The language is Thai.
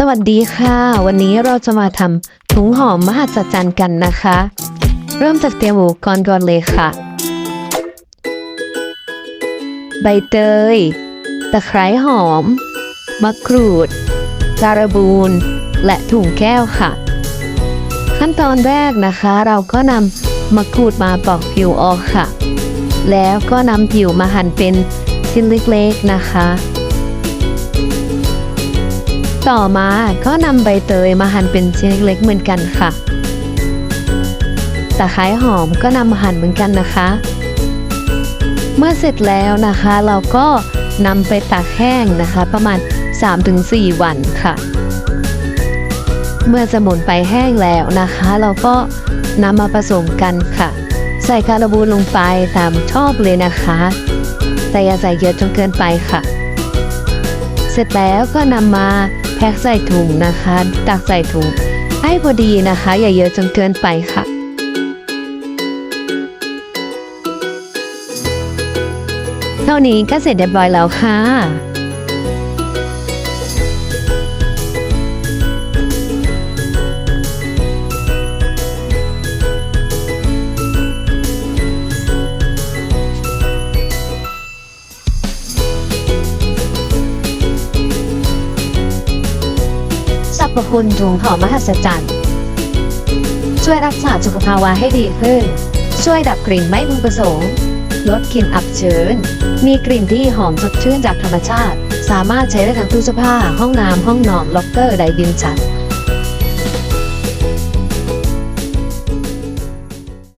สวัสดีค่ะ วันนี้เราจะมาทำถุงหอมมหัศจรรย์กันนะคะ เริ่มจากเตรียมอุปกรณ์ก่อนเลยค่ะ ใบเตย ตะไคร้หอม มะกรูด การบูน และถุงแก้วค่ะ ขั้นตอนแรกนะคะเราก็นำมะกรูดมาปอกผิวออกค่ะ แล้วก็นำผิวมาหั่นเป็นชิ้นเล็กๆนะคะ ต่อมาก็นำใบเตยมาหั่นเป็นชิ้นเล็กๆเหมือนกันค่ะ ตะไคร้หอมก็นำมาหั่นเหมือนกันนะคะ เมื่อเสร็จแล้วนะคะเราก็นำไปตากแห้งนะคะ ประมาณ 3-4 วันค่ะ เมื่อสมุนไปแห้งแล้วนะคะ เราก็นำมาผสมกันค่ะ ใส่การาบูนลงไปตามชอบเลยนะคะ แต่อย่าใส่เยอะจนเกินไปค่ะ เสร็จแล้วก็นำมา คใส่ถุงนะคะ ตักใส่ถุงให้พอดีนะคะ อย่าเยอะจนเกินไปค่ะเท่านี้ก็เสร็จเรียบร้อยแล้วค่ะ พคุณถุงหอมมหัศจรรย์ ช่วยรักษาสุขภาวะให้ดีขึ้น ช่วยดับกลิ่นไม่พึงประสงค์ ลดกลิ่นอับชื้น มีกลิ่นที่หอมสดชื่นจากธรรมชาติ สามารถใช้ได้ทั้งตู้เสื้อผ้า ห้องน้ำห้องนอน ล็อกเกอร์ไดบินจัด